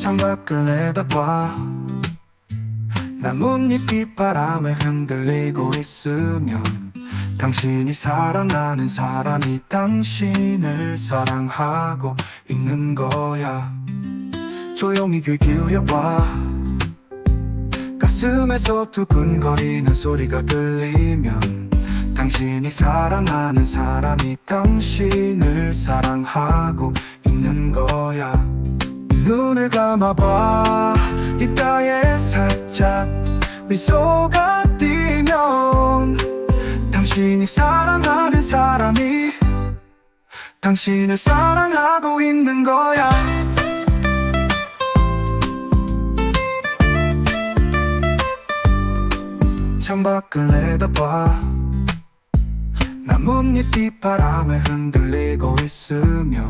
창밖을 내다봐. 나뭇잎이 바람에 흔들리고 있으면 당신이 사랑하는 사람이 당신을 사랑하고 있는 거야. 조용히 귀 기울여봐. 가슴에서 두근거리는 소리가 들리면 당신이 사랑하는 사람이 당신을 사랑하고 있는 거야 눈을 감아봐. 이따에 살짝 미소가 띄면 당신이 사랑하는 사람이 당신을 사랑하고 있는 거야. 창밖을 내다봐. 나뭇잎이 바람에 흔들리고 있으면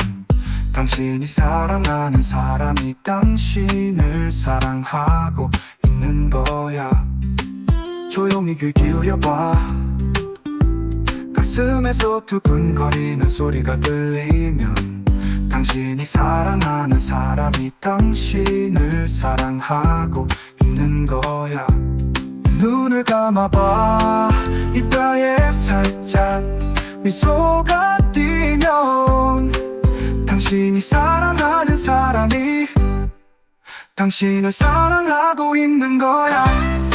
당신이 사랑하는 사람이 당신을 사랑하고 있는 거야. 조용히 귀 기울여봐. 가슴에서 두근거리는 소리가 들리면 당신이 사랑하는 사람이 당신을 사랑하고 있는 거야. 눈을 감아봐. 이따에 살짝 미소가 당신이 사랑하는 사람이 당신을 사랑하고 있는 거야